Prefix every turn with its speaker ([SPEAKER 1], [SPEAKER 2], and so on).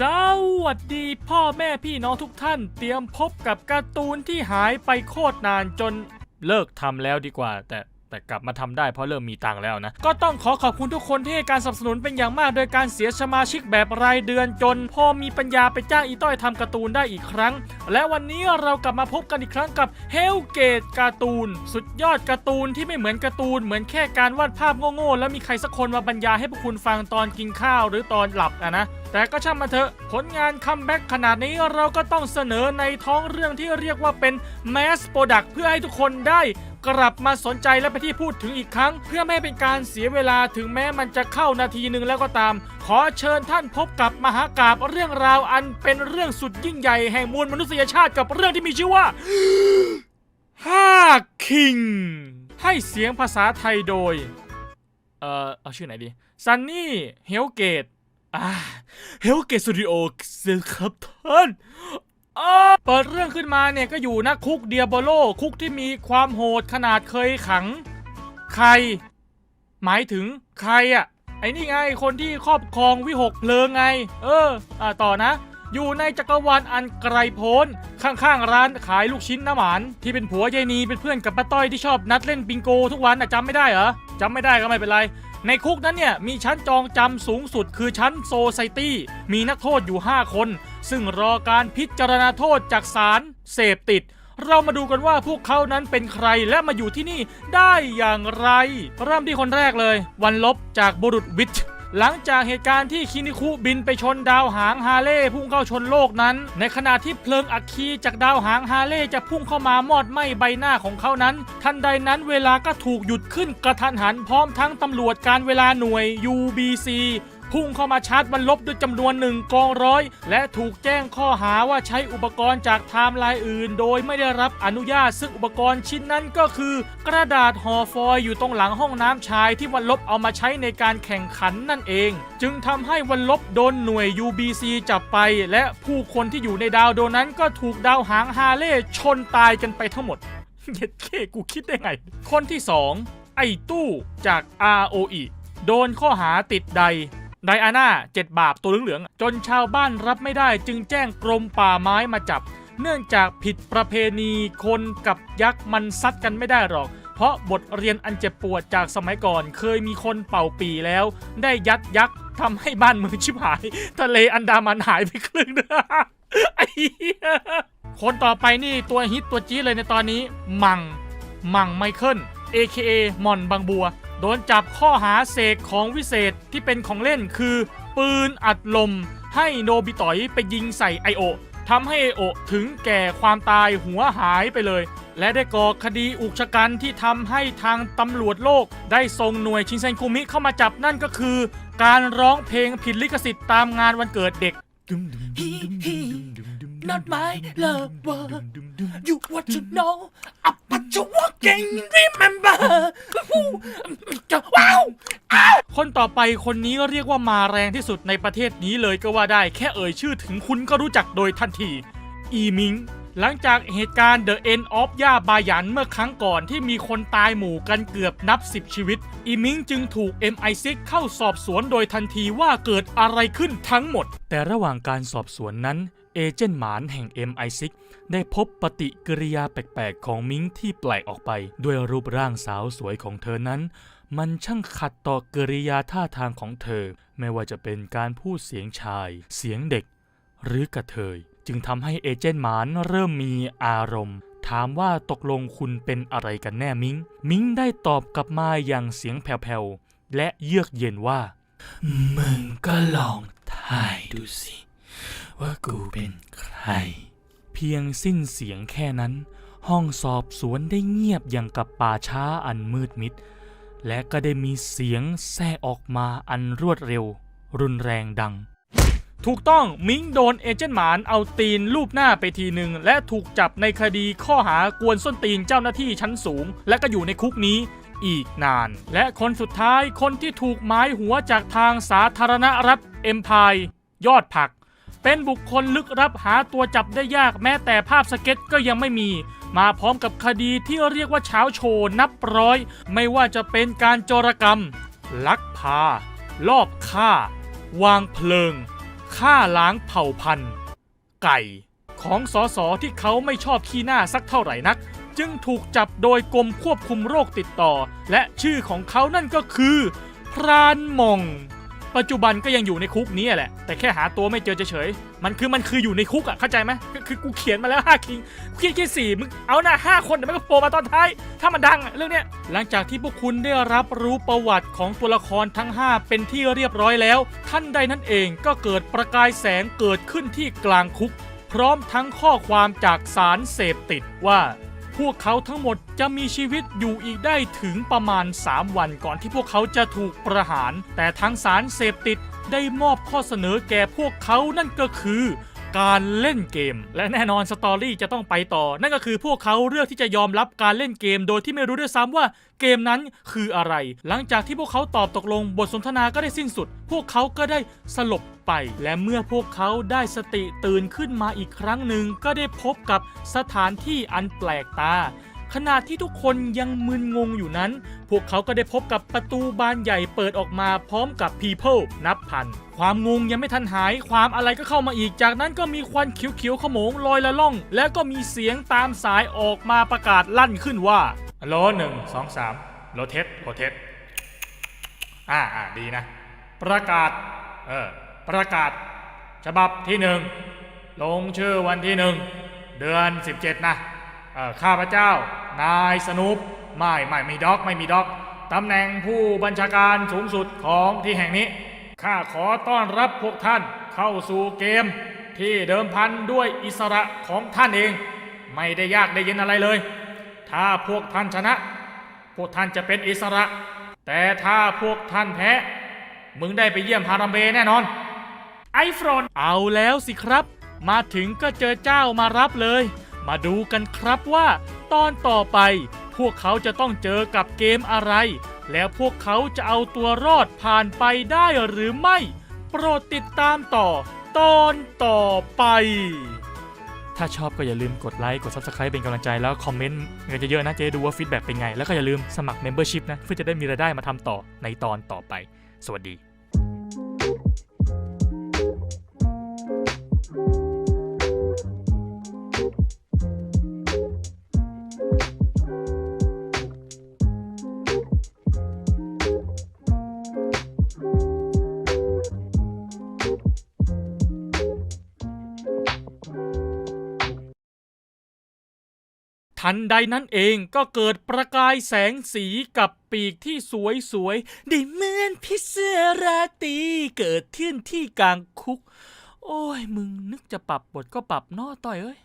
[SPEAKER 1] สวัสดีพ่อแม่พี่น้องทุกท่าน เตรียมพบกับการ์ตูนที่หายไปโคตรนานจนเลิกทำแล้วดีกว่า แต่ แต่กลับมาทำได้เพราะเริ่มมีตังค์แล้วนะ ก็ต้องขอขอบคุณทุกคนที่ให้การสนับสนุนเป็นอย่างมาก โดยการเสียสมาชิกแบบรายเดือนจน พอมีปัญญาไปจ้างอีต้อยทำการ์ตูนได้อีกครั้ง และวันนี้เรากลับมาพบกันอีกครั้งกับ Hellgate การ์ตูน สุดยอดการ์ตูนที่ไม่เหมือนการ์ตูนเหมือนแค่การวาดภาพโง่ๆแล้วมีใครสักคนมาบรรยายให้พวกคุณฟังตอนกินข้าวหรือตอนหลับอะนะแต่ก็ช่างมาเถอะ ผลงานคัมแบ็กขนาดนี้เราก็ต้องเสนอในท้องเรื่องที่เรียกว่าเป็น Mass Product เพื่อให้ทุกคนได้ กลับมาสนใจและไปที่พูดถึงอีกครั้ง เพื่อไม่ให้เป็นการเสียเวลาถึงแม้มันจะเข้านาทีหนึ่งแล้วก็ตาม ขอเชิญท่านพบกับมหากราบเรื่องราวอันเป็นเรื่องสุดยิ่งใหญ่แห่งมวลมนุษยชาติกับเรื่องที่มีชื่อว่าห้าคิงให้เสียงภาษาไทยโดย เอ่อเอาชื่อไหนดีซันนี่เฮลเกตอ่าเฮลเกตสตูดิโอครับท่าน เปิดเรื่องขึ้นมาเนี่ยก็อยู่นะคุกเดียโบโลคุกที่มีความโหดขนาดเคยขัง ใคร หมายถึงใครอะไอ้นี่ไงคนที่ครอบครองวิหกเพลิงไง เออ อ่าต่อนะ อยู่ในจักรวาลอันไกลโพ้น ข้างๆร้านขายลูกชิ้นน้ำหวาน ที่เป็นผัวยายนีเป็นเพื่อนกับป้าต้อยที่ชอบนัดเล่นบิงโกทุกวันอะจำไม่ได้เหรอจำไม่ได้ก็ไม่เป็นไร ในคุกนั้นเนี่ยมีชั้นจองจำสูงสุดคือชั้นโซไซตี้มีนักโทษอยู่ 5 คน ซึ่งรอการพิจารณาโทษจากศาลเสพติด เรามาดูกันว่าพวกเขานั้นเป็นใครและมาอยู่ที่นี่ได้อย่างไร เริ่มที่คนแรกเลย วันลบจากบุรุษวิทย์ หลังจากเหตุการณ์ที่คินิคุบินไปชนดาวหางฮาเล่พุ่งเข้าชนโลกนั้น ในขณะที่เพลิงอัคคีจากดาวหางฮาเล่จะพุ่งเข้ามามอดไหม้ใบหน้าของเขานั้น ทันใดนั้นเวลาก็ถูกหยุดขึ้นกระทันหันพร้อมทั้งตำรวจการเวลาหน่วย UBC พุ่งเข้ามาชาร์จบรรลบด้วยจำนวนหนึ่งกองร้อย และถูกแจ้งข้อหาว่าใช้อุปกรณ์จากไทม์ไลน์อื่น โดยไม่ได้รับอนุญาตซึ่งอุปกรณ์ชิ้นนั้นก็คือ กระดาษห่อฟอยอยู่ตรงหลังห้องน้ำชายที่วันลบเอามาใช้ในการแข่งขันนั่นเอง จึงทำให้วันลบโดนหน่วย UBC จับไป และผู้คนที่อยู่ในดาวโดนั้นก็ถูกดาวหางฮาเล่ชนตายกันไปทั้งหมดเย็ดเคกูคิดได้ไง คนที่ 2 ไอ้ตู้จาก ROE โดนข้อหาติดใด ไดอาน่าเจ็ดบาปตัวเหลืองๆจนชาวบ้านรับไม่ได้จึงแจ้งกรมป่าไม้มาจับ เนื่องจากผิดประเพณีคนกับยักษ์มันซัดกันไม่ได้หรอก เพราะบทเรียนอันเจ็บปวดจากสมัยก่อนเคยมีคนเป่าปีแล้ว ได้ยัดยักษ์ทำให้บ้านเมืองชิบหาย ทะเลอันดามันหายไปครึ่งหนึงไอ้คนต่อไปนี่ตัวฮิตตัวจี๊ดเลยในตอนนี้ มัง มังไมเคิล AKA มอนบางบัว โดนจับข้อหาเสกของวิเศษที่เป็นของเล่นคือ ปืนอัดลม ให้โนบิตอยไปยิงใส่ไอโอทำให้ไอโอถึงแก่ความตายหัวหายไปเลย และได้ก่อคดีอุกชะกันที่ทำให้ทางตำรวจโลก ได้ส่งหน่วยชินเซนคุมิเข้ามาจับนั่นก็คือ การร้องเพลงผิดลิขสิทธิ์ตามงานวันเกิดเด็ก
[SPEAKER 2] Not my lover. You want to know up but you walking remember จะว้าว
[SPEAKER 1] คนต่อไปคนนี้เรียกว่ามาแรงที่สุดในประเทศนี้เลยก็ว่าได้แค่เอ่ยชื่อถึงคุณก็รู้จักโดยทันที อีมิง หลังจากเหตุการณ์ The End of ย่าบายันเมื่อครั้งก่อนที่มีคนตายหมู่กันเกือบนับ 10 ชีวิต อีมิงจึงถูก MI6 เข้าสอบสวนโดยทันทีว่าเกิดอะไรขึ้นทั้งหมด แต่ระหว่างการสอบสวนนั้น เอเจนต์หมานแห่ง MI6 ได้พบปฏิกิริยาแปลกๆ ของมิงที่แปลกออกไป ด้วยรูปร่างสาวสวยของเธอนั้น มันช่างขัดต่อกริยาท่าทางของเธอ ไม่ว่าจะเป็นการพูดเสียงชาย เสียงเด็ก หรือกระเทย จึงทำให้เอเจนต์หมานเริ่มมีอารมณ์ ถามว่าตกลงคุณเป็นอะไรกันแน่มิง มิงได้ตอบกลับมาอย่างเสียงแผ่วๆและเยือกเย็นว่า
[SPEAKER 2] มึงก็ลองถ่ายดูสิ ว่ากูเป็นใคร
[SPEAKER 1] เพียงสิ้นเสียงแค่นั้น ห้องสอบสวนได้เงียบอย่างกับป่าช้าอันมืดมิด และก็ได้มีเสียงแทรกออกมาอันรวดเร็ว รุนแรงดัง ถูกต้องมิงโดนเอเจนต์หมานเอาตีนลูบหน้าไปทีหนึ่งและถูกจับในคดีข้อหากวนส้นตีนเจ้าหน้าที่ชั้นสูง และก็อยู่ในคุกนี้อีกนาน และคนสุดท้ายคนที่ถูกหมายหัวจากทางสาธารณรัฐเอ็มพายยอดผัก เป็นบุคคลลึกลับหาตัวจับได้ยากแม้แต่ภาพสเก็ตก็ยังไม่มี มาพร้อมกับคดีที่เรียกว่าเช้าโชว์นับร้อย ไม่ว่าจะเป็นการโจรกรรม ลักพา ลอบฆ่า วางเพลิงฆ่าล้างเผ่าพันธุ์ ไก่ ของสสที่เขาไม่ชอบขี้หน้าสักเท่าไหร่นัก จึงถูกจับโดยกรมควบคุมโรคติดต่อ และชื่อของเขานั่นก็คือ พรานมอง ปัจจุบันก็ยังอยู่ในคุกนี้แหละ แต่แค่หาตัวไม่เจอเฉยๆมันคือมันคืออยู่ในคุกอะเข้าใจไหมคือกูเขียนมาแล้วห้าคิงกูเขียนแค่สี่มึงเอาหน้าห้าคนเดี๋ยวมันก็โผล่มาตอนท้าย ถ้ามันดังเรื่องเนี้ยหลังจากที่พวกคุณได้รับรู้ประวัติของตัวละครทั้ง 5 เป็นที่เรียบร้อยแล้ว ท่านใดนั่นเองก็เกิดประกายแสงเกิดขึ้นที่กลางคุก พร้อมทั้งข้อความจากสารเสพติดว่า พวกเขาทั้งหมดจะมีชีวิตอยู่อีกได้ถึงประมาณ 3 วันก่อนที่พวกเขาจะถูกประหาร แต่ทางสารเสพติดได้มอบข้อเสนอแก่พวกเขานั่นก็คือ การเล่นเกม และแน่นอนสตอรี่จะต้องไปต่อ นั่นก็คือพวกเขาเลือกที่จะยอมรับการเล่นเกม โดยที่ไม่รู้ด้วยซ้ำว่าเกมนั้นคืออะไร หลังจากที่พวกเขาตอบตกลงบทสนทนาก็ได้สิ้นสุด พวกเขาก็ได้สลบไป และเมื่อพวกเขาได้สติตื่นขึ้นมาอีกครั้งหนึ่งก็ได้พบกับสถานที่อันแปลกตา ขณะที่ทุกคนยังมึนงงอยู่นั้น พวกเขาก็ได้พบกับประตูบานใหญ่เปิดออกมาพร้อมกับ People นับพัน ความงงยังไม่ทันหาย ความอะไรก็เข้ามาอีก จากนั้นก็มีควันเขียวๆขโมงลอยละล่อง แล้วก็มีเสียงตามสายออกมาประกาศลั่นขึ้นว่าโลหนึ่งสองสามโลเทสโลเทสอ่าอ่าดีนะ ประกาศ เออ ประกาศ ฉบับที่หนึ่งลงชื่อวันที่หนึ่งเดือน 17 นะข้าพเจ้า นายสนุปไม่ไม่มีด็อกไม่มีด็อกตำแหน่งผู้บัญชาการสูงสุดของที่แห่งนี้ข้าขอต้อนรับพวกท่านเข้าสู่เกม ที่เดิมพันด้วยอิสระของท่านเอง ไม่ได้ยากได้เย็นอะไรเลย ถ้าพวกท่านชนะ พวกท่านจะเป็นอิสระ แต่ถ้าพวกท่านแพ้ มึงได้ไปเยี่ยมฮารัมเบแน่นอน ไอฟรอนเอาแล้วสิครับ มาถึงก็เจอเจ้ามารับเลย มาดูกันครับว่า ตอนต่อไป พวกเขาจะต้องเจอกับเกมอะไร แล้วพวกเขาจะเอาตัวรอดผ่านไปได้หรือไม่ โปรดติดตามต่อ ตอนต่อไป ถ้าชอบก็อย่าลืมกดไลค์กด Subscribe เป็นกำลังใจแล้วคอมเมนต์กันเยอะๆนะเจ๊ดูว่าฟีดแบ็กเป็นไง แล้วก็อย่าลืมสมัคร Membership นะเพื่อจะได้มีรายได้มาทำต่อในตอนต่อไป สวัสดี ทันใดนั้นเองก็เกิดประกายแสงสีกับปีกที่สวยสวยๆได้เหมือนพิเศราตีเกิดขึ้นที่กลางคุก โอ้ยมึงนึกจะปรับบทก็ปรับนอต่อยเอ้ย